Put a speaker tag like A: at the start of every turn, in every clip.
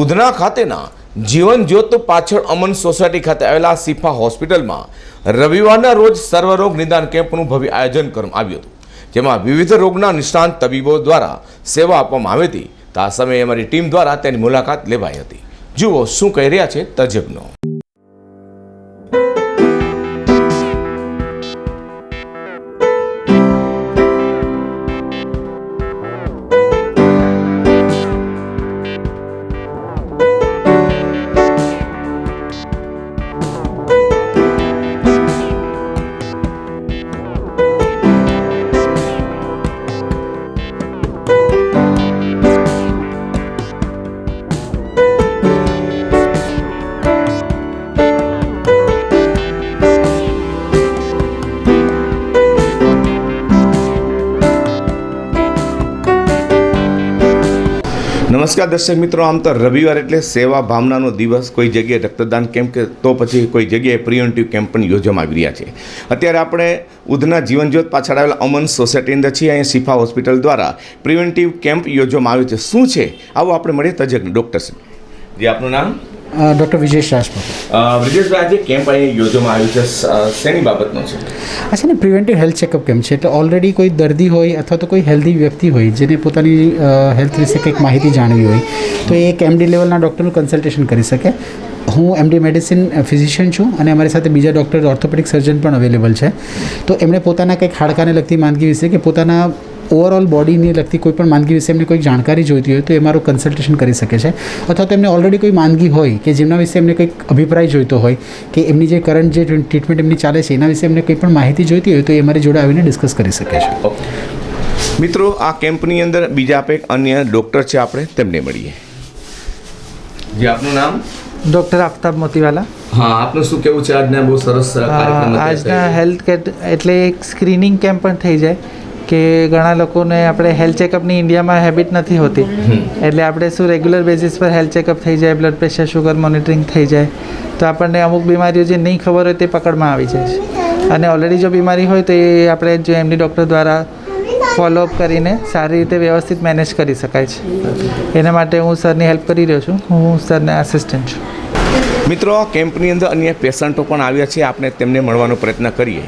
A: ઉધના ખાતેના જીવન જ્યોત પાછળ અમન સોસાયટી ખાતે આવેલા સિફા હોસ્પિટલમાં રવિવારના રોજ સર્વરોગ નિદાન કેમ્પનું ભવ્ય આયોજન કરવામાં આવ્યું હતું, જેમાં વિવિધ રોગના નિષ્ણાંત તબીબો દ્વારા સેવા આપવામાં આવી હતી. તો આ સમયે અમારી ટીમ દ્વારા તેની મુલાકાત લેવાઈ હતી. જુઓ શું કહી રહ્યા છે તજજ્ઞો. નમસ્કાર દર્શક મિત્રો, આમ તો રવિવાર એટલે સેવા ભાવનાનો દિવસ. કોઈ જગ્યાએ રક્તદાન કેમ્પ કે તો પછી કોઈ જગ્યાએ પ્રિવેન્ટિવ કેમ્પ પણ યોજવામાં આવી રહ્યા છે. અત્યારે આપણે ઉધના જીવનજ્યોત પાછળ આવેલા અમન સોસાયટી અંદર છીએ. અહીંયા શિફા હોસ્પિટલ દ્વારા પ્રિવેન્ટિવ કેમ્પ યોજવામાં આવ્યો છે. શું છે? આવો આપણે મળીએ તજજ્ઞ ડૉક્ટર જે, આપનું નામ?
B: ડૉક્ટર વિજેશ રાજપૂત
A: વિજેશભાઈ આજે કેમ્પ અહીં યોજવામાં આવ્યું છે. શેની બાબતનો છે?
B: આ છે ને પ્રિવેન્ટિવ હેલ્થ ચેકઅપ કેમ્પ છે. એટલે ઓલરેડી કોઈ દર્દી હોય અથવા તો કોઈ હેલ્ધી વ્યક્તિ હોય જેને પોતાની હેલ્થ વિશે કંઈક માહિતી જાણવી હોય તો એ એક એમડી લેવલના ડૉક્ટરનું કન્સલ્ટેશન કરી શકે. હું એમડી મેડિસિન ફિઝિશિયન છું અને અમારી સાથે બીજા ડૉક્ટર ઓર્થોપેડિક સર્જન પણ અવેલેબલ છે. તો એમણે પોતાના કંઈક હાડકાને લગતી માંદગી વિશે કે પોતાના ઓવરઓલ બોડીને લગતી કોઈ પણ માંદગી વિશે એમને કોઈ જાણકારી જોઈતી હોય તો એ મારું કન્સલ્ટેશન કરી શકે છે. અથવા તો એમને ઓલરેડી કોઈ માંદગી હોય કે જેમના વિશે એમને કંઈક અભિપ્રાય જોઈતો હોય કે એમની જે કરંટ જે ટ્રીટમેન્ટ એમની ચાલે છે એના વિશે એમને કંઈ પણ માહિતી જોઈતી હોય તો એ મારી જોડે આવીને ડિસ્કસ કરી શકે છે.
A: મિત્રો આ કેમ્પની અંદર બીજા આપણે એક અન્ય ડૉક્ટર છે આપણે તેમને મળીએ. જે આપનું નામ?
C: ડૉક્ટર આફતાબ મોતીવાલા
A: હા આપનું શું કેવું છે? આજના બહુ સરસ કાર્યક્રમ
C: આજના હેલ્થ કેર એટલે એક સ્ક્રીનિંગ કેમ્પ પણ થઈ જાય. કે ઘણા લોકોને આપણે હેલ્થ ચેકઅપની ઇન્ડિયામાં હેબિટ નથી હોતી. એટલે આપણે શું રેગ્યુલર બેઝિસ પર હેલ્થ ચેકઅપ થઈ જાય બ્લડ પ્રેશર શુગર મોનિટરિંગ થઈ જાય. તો આપણને અમુક બીમારીઓ જે નહીં ખબર હોય તે પકડમાં આવી જાય છે. અને ઓલરેડી જો બીમારી હોય તો એ આપણે જો એમની ડૉક્ટર દ્વારા ફોલોઅપ કરીને સારી રીતે વ્યવસ્થિત મેનેજ કરી શકાય છે. એના માટે હું સરની હેલ્પ કરી રહ્યો છું. હું સરના આસિસ્ટન્ટ છું.
A: મિત્રો કેમ્પની અંદર અન્ય પેશન્ટો પણ આવ્યા છે. આપણે તેમને મળવાનો પ્રયત્ન કરીએ.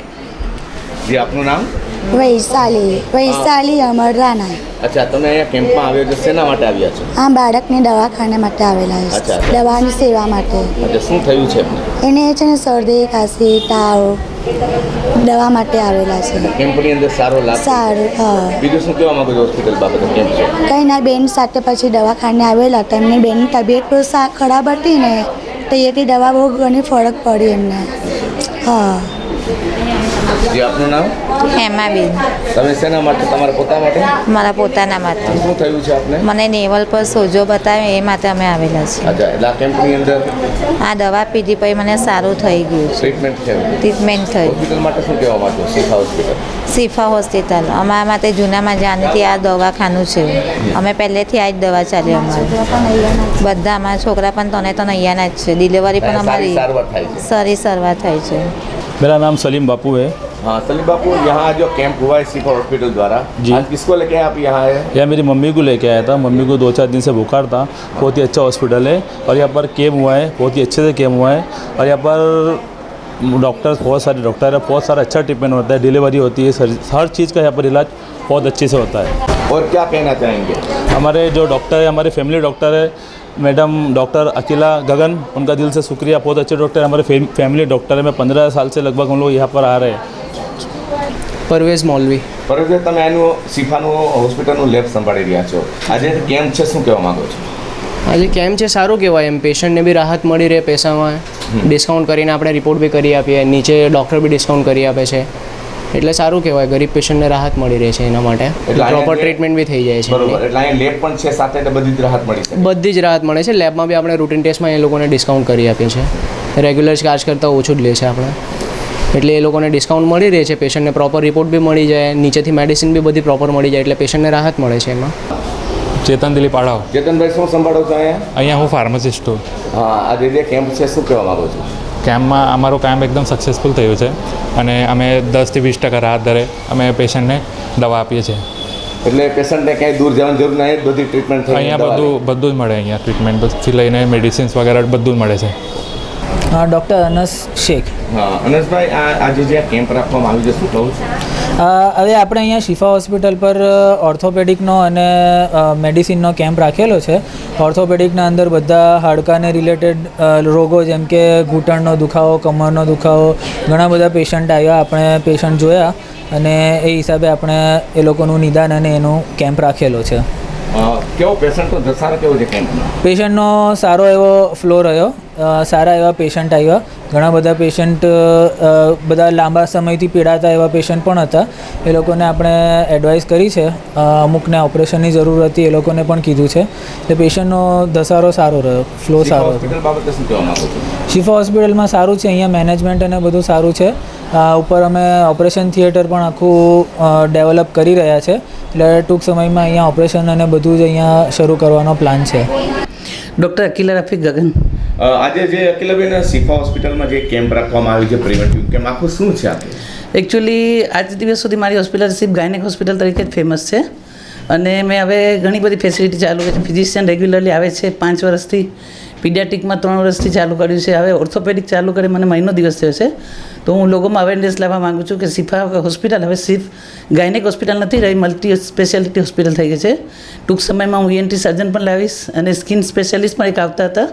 A: જે આપનું નામ?
D: વૈશાલી વૈશાલી અમર રાણા.
A: અચ્છા તમે અહીંયા કેમ્પમાં આવ્યો છો શેના માટે આવ્યા છો?
D: આ બાળકને દવાખાને માટે આવેલા છે. દવાની સેવા માટે.
A: શું થયું છે
D: એને છે ને શરદી ખાંસી તાવ દવા માટે આવેલા છે.
A: કેમ્પની અંદર સારો લાભ
D: સારું હા.
A: બીજું શું કહેવા માંગો છો હોસ્પિટલ બાબતે? કેમ્પ છે?
D: કંઈ ના બેન સાથે પછી દવાખાને આવેલા હતા. એમની બેનની તબિયત ખરાબ હતી ને તો એથી દવા બહુ ઘણી ફરક પડી એમને. હા.
A: જે આપનું નામ?
E: હેમાબેન.
A: તમે શેના માટે તમારા પોતા માટે?
E: મારા પોતાના માટે.
A: શું થયું છે આપને?
E: મને નેવલ પર સોજો બતાવ્યો એ માટે અમે આવેલા છીએ.
A: અચ્છા એટલે આ કેમ્પની અંદર
E: આ દવા પીધી પછી મને સારું થઈ ગયું છે.
A: ટ્રીટમેન્ટ થયું
E: ટ્રીટમેન્ટ થઈ.
A: હોસ્પિટલ માટે શું કહેવા માંગો શિફા હોસ્પિટલ?
E: શિફા હોસ્પિટલ. અમારા માટે જૂનામાં જાણીતી આ દવાખાનું છે. અમે પહેલેથી આ જ દવા ચાલી અમારી. બધા અમારા છોકરા પણ તને તો અહીંયાના જ છે. ડિલિવરી પણ અમારી સારી સારવાર થાય છે.
F: मेरा नाम सलीम बापू है।
A: हाँ सलीम बापू यहाँ जो कैंप हुआ है सिफा हॉस्पिटल द्वारा।
F: जी।
A: आज किसको लेके आप यहाँ आए
F: यह मेरी मम्मी को लेके आया था। मम्मी को दो चार दिन से बुखार था। बहुत ही अच्छा हॉस्पिटल है और यहाँ पर केम हुआ है। बहुत ही अच्छे से केम हुआ है। और यहाँ पर डॉक्टर्स बहुत सारे डॉक्टर है। बहुत सारा अच्छा ट्रीटमेंट होता है। डिलीवरी होती है। हर चीज़ का यहाँ पर इलाज बहुत अच्छे से होता है।
A: और क्या कहना चाहेंगे?
F: हमारे जो डॉक्टर है हमारे फैमिली डॉक्टर है मैडम डॉक्टर अकेला गगन उनका दिल से शुक्रिया बहुत अच्छे डॉक्टर है हमारे फैम- फैमिली डॉक्टर है मैं पंद्रह साल से लगभग हम लोग यहाँ पर आ रहे हैं
G: પરવેઝ મોલવી
A: પરંતુ તમે આનું સિફાનું હોસ્પિટલનું લેબ સંભાળી રહ્યા છો આજે કેમ્પ છે શું કહેવા માંગો છો
G: આજે કેમ છે સારું કહેવાય એમ પેશન્ટને બી રાહત મળી રહે પૈસામાં ડિસ્કાઉન્ટ કરીને આપણે રિપોર્ટ બી કરી આપીએ નીચે ડૉક્ટર બી ડિસ્કાઉન્ટ કરી આપે છે એટલે સારું કહેવાય ગરીબ પેશન્ટને રાહત મળી રહે છે એના માટે. પ્રોપર ટ્રીટમેન્ટ બી થઈ જાય છે
A: બરોબર એટલે અહીંયા લેબ પણ છે સાથે એટલે બધી જ રાહત મળી છે
G: બધી જ રાહત મળે છે. લેબમાં બી આપણે રૂટીન ટેસ્ટમાં એ લોકોને ડિસ્કાઉન્ટ કરી આપીએ છીએ. રેગ્યુલર ચાર્જ કરતાં ઓછું જ લે છે આપણે. એટલે એ લોકોને ડિસ્કાઉન્ટ મળી રહે છે પેશન્ટને પ્રોપર રિપોર્ટ બી મળી જાય નીચેથી મેડિસિન બી બધી પ્રોપર મળી જાય એટલે પેશન્ટને રાહત મળે છે એમાં.
H: ચેતન દિલીપ આડાવ
A: ચેતનભાઈ શું સંભાળો છો અહીંયા?
H: અહીંયા હું ફાર્માસિસ્ટ છું.
A: હા આજે જે કેમ્પ છે શું કહેવા માગો છો?
H: કેમ્પમાં અમારો કેમ્પ એકદમ સક્સેસફુલ થયું છે અને અમે દસથી વીસ ટકા રાહત દરે અમે પેશન્ટને દવા આપીએ છીએ.
A: એટલે પેશન્ટને ક્યાંય દૂર જવાની જરૂર નહીં બધી ટ્રીટમેન્ટ થઈ
H: અહીંયા બધું બધું જ મળે અહીંયા ટ્રીટમેન્ટથી લઈને મેડિસિન્સ વગેરે બધું જ મળે છે.
I: હા ડૉક્ટર અનસ શેખ.
A: હા અનસભાઈ આ આજે જે આ કેમ્પ રાખવામાં આવ્યું છે શું કહું છું?
I: હવે આપણે અહીંયા શિફા હોસ્પિટલ પર ઓર્થોપેડિકનો અને મેડિસિનનો કેમ્પ રાખેલો છે. ઓર્થોપેડિકના અંદર બધા હાડકાને રિલેટેડ રોગો જેમ કે ઘૂંટણનો દુખાવો, કમરનો દુખાવો, ઘણા બધા પેશન્ટ આવ્યા, આપણે પેશન્ટ જોયા અને એ હિસાબે આપણે એ લોકોનું નિદાન અને એનો કેમ્પ રાખેલો છે.
A: કેવો પેશન્ટનો ધસારો કેવો છે કેમ્પનો
I: પેશન્ટનો સારો એવો ફ્લો રહ્યો. સારા એવા પેશન્ટ આવ્યા. ઘણા બધા પેશન્ટ બધા લાંબા સમયથી પીડાતા એવા પેશન્ટ પણ હતા. એ લોકોને આપણે એડવાઇસ કરી છે. અમુકને ઓપરેશનની જરૂર હતી એ લોકોને પણ કીધું છે. એટલે પેશન્ટનો ધસારો સારો રહ્યો. ફ્લો સારો શિફા હોસ્પિટલમાં સારું છે. અહીંયા મેનેજમેન્ટ અને બધું સારું છે. ઉપર અમે ઓપરેશન થિયેટર પણ આખું ડેવલપ કરી રહ્યા છે. એટલે ટૂંક સમયમાં અહીંયા ઓપરેશન અને બધું જ અહીંયા શરૂ કરવાનો પ્લાન છે.
J: ડૉક્ટર અકીલા રફીક ગગન.
A: આજે જે અકિલાબેન શિફા હોસ્પિટલમાં જે કેમ્પ રાખવામાં આવ્યું છે પ્રિવેન્ટિવ કેમ્પ આખું શું છે
J: એકચ્યુઅલી આજ દિવસ સુધી મારી હોસ્પિટલ સિર્ફ ગાયનેક હોસ્પિટલ તરીકે જ ફેમસ છે. અને મેં હવે ઘણી બધી ફેસિલિટી ચાલુ કરી છે. ફિઝિશિયન રેગ્યુલરલી આવે છે પાંચ વર્ષથી. પીડિયાટિકમાં ત્રણ વર્ષથી ચાલુ કર્યું છે. હવે ઓર્થોપેડિક ચાલુ કરી મને મહિનો દિવસ થયો છે. તો હું લોકોમાં અવેરનેસ લાવવા માગું છું કે સિફા હોસ્પિટલ હવે સિફ ગાયનેક હોસ્પિટલ નથી રહી મલ્ટી સ્પેશિયાલિટી હોસ્પિટલ થઈ ગઈ છે. ટૂંક સમયમાં હું ઈએનટી સર્જન પણ લાવીશ અને સ્કિન સ્પેશિયાલિસ્ટ પણ એક આવતા હતા.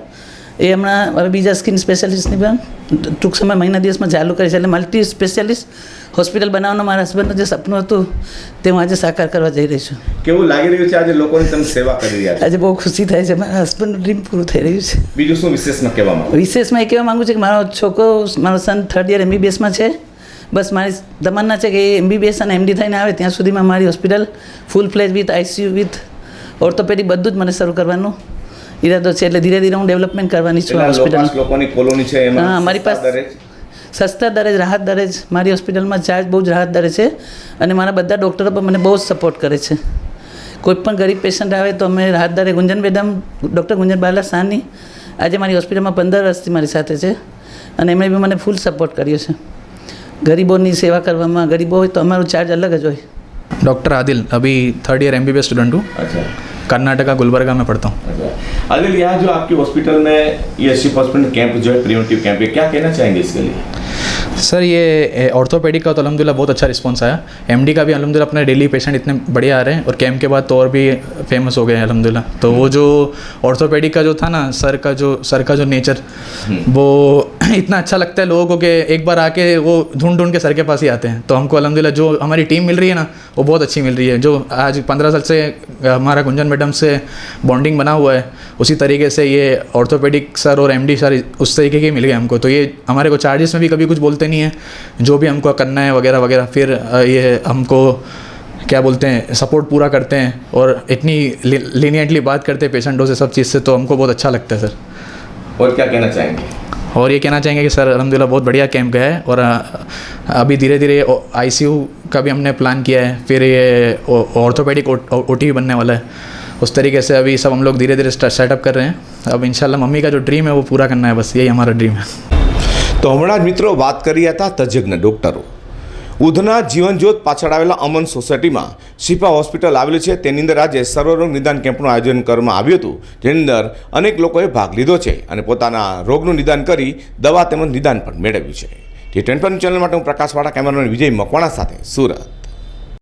J: એ હમણાં હવે બીજા સ્કિન સ્પેશિયાલિસ્ટની પણ ટૂંક સમય મહિના દિવસમાં ચાલુ કરી છે. એટલે મલ્ટી સ્પેશિયાલિસ્ટ હોસ્પિટલ બનાવવાનું મારા હસબન્ડનું જે સપનું હતું તે હું આજે સાકાર કરવા જઈ રહી છું.
A: કેવું લાગી રહ્યું છે આજે લોકોની તમે સેવા કરી રહ્યા છો?
J: આજે બહુ ખુશી થાય છે. મારા હસબન્ડનું ડ્રીમ પૂરું થઈ રહ્યું છે.
A: બીજું શું વિશેષમાં કહેવા માંગુ
J: વિશેષમાં એ કહેવા માગું છું કે મારો છોકરો મારો સન થર્ડ યર એમબીબીએસમાં છે. બસ મારી તમન્ના છે કે એ એમબીબીએસ અને એમડી થઈને આવે ત્યાં સુધીમાં મારી hospital full fledged with ICU with orthopaedic બધું જ મને શરૂ કરવાનું. ઈરાદો છે એટલે ધીરે ધીરે હું ડેવલપમેન્ટ કરવાની છું હોસ્પિટલ
A: લોકોની કોલોની છે એમાં
J: હા મારી પાસે
A: સસ્તા દરે જ
J: રાહત દરે જ. મારી હોસ્પિટલમાં ચાર્જ બહુ જ રાહત દરે છે અને મારા બધા ડૉક્ટરો પણ મને બહુ જ સપોર્ટ કરે છે. કોઈ પણ ગરીબ પેશન્ટ આવે તો અમે રાહત દરે ગુંજન બેદમ ડૉક્ટર ગુંજન બાલા સાની આજે મારી હોસ્પિટલમાં પંદર વર્ષથી મારી સાથે છે અને એમણે બી મને ફૂલ સપોર્ટ કર્યો છે. ગરીબોની સેવા કરવામાં ગરીબો હોય તો અમારો ચાર્જ અલગ જ હોય.
K: ડૉક્ટર આદિલ અભી થર્ડ યર એમબીબીએસ સ્ટુડન્ટ હું.
A: અચ્છા.
K: कर्नाटका गुलबर्गा में पढ़ता हूँ।
A: अच्छा। यहाँ जो आपके हॉस्पिटल में ये शिप हॉस्पिटल कैंप जो है प्रिवेंटिव कैंप है क्या कहना चाहेंगे इसके लिए?
K: सर ये ऑर्थोपेडिक का तो अलहमदिल्ला बहुत अच्छा रिस्पॉन्स आया। एमडी का भी अलहमदिल्ला अपने डेली पेशेंट इतने बढ़िया आ रहे हैं और कैंप के बाद तो और भी फ़ेमस हो गए हैं अलहमदिल्ला तो वो जो ऑर्थोपेडिक का जो था ना सर का जो सर का जो नेचर वो इतना अच्छा लगता है लोगों को कि एक बार आके वो ढूंढ ढूंढ के सर के पास ही आते हैं। तो हमको अलहमदिल्ला जो हमारी टीम मिल रही है ना, वो बहुत अच्छी मिल रही है। जो आज पंद्रह साल से हमारा गुंजन मैडम से बॉन्डिंग बना हुआ है, उसी तरीके से ये ऑर्थोपेडिक सर और एमडी सर उस तरीके के मिल गए हमको। तो ये हमारे को चार्जेस में भी कभी कुछ बोलते नहीं है। जो भी हमको करना है वगैरह वगैरह, फिर ये हमको क्या बोलते हैं सपोर्ट पूरा करते हैं और इतनी लीनियंटली बात करते हैं पेशेंटों से, सब चीज़ से तो हमको बहुत अच्छा लगता है, सर।
A: और क्या कहना चाहेंगे?
K: और ये कहना चाहेंगे कि सर अलहमदिल्ला बहुत बढ़िया कैंप गया है और अ, अभी धीरे धीरे आईसीयू का भी हमने प्लान किया है फिर ये ऑर्थोपेडिक ओ टी बनने वाला है उस तरीके से अभी सब हम लोग धीरे धीरे सेटअप कर रहे हैं अब इंशाल्लाह मम्मी का जो ड्रीम है वो पूरा करना है बस यही हमारा ड्रीम है
A: તો હમણાં જ મિત્રો વાત કરી હતા તજજ્ઞ ડોક્ટરો ઉધના જીવનજ્યોત પાછળ આવેલા અમન સોસાયટીમાં શિફા હોસ્પિટલ આવેલી છે. તેની અંદર આજે સર્વરોગ નિદાન કેમ્પનું આયોજન કરવામાં આવ્યું હતું, જેની અંદર અનેક લોકોએ ભાગ લીધો છે અને પોતાના રોગનું નિદાન કરી દવા તેમજ નિદાન પણ મેળવ્યું છે. જે ટ્વેન્ટી ચેનલ માટે હું પ્રકાશવાળા, કેમેરામેન વિજય મકવાણા સાથે સુરત.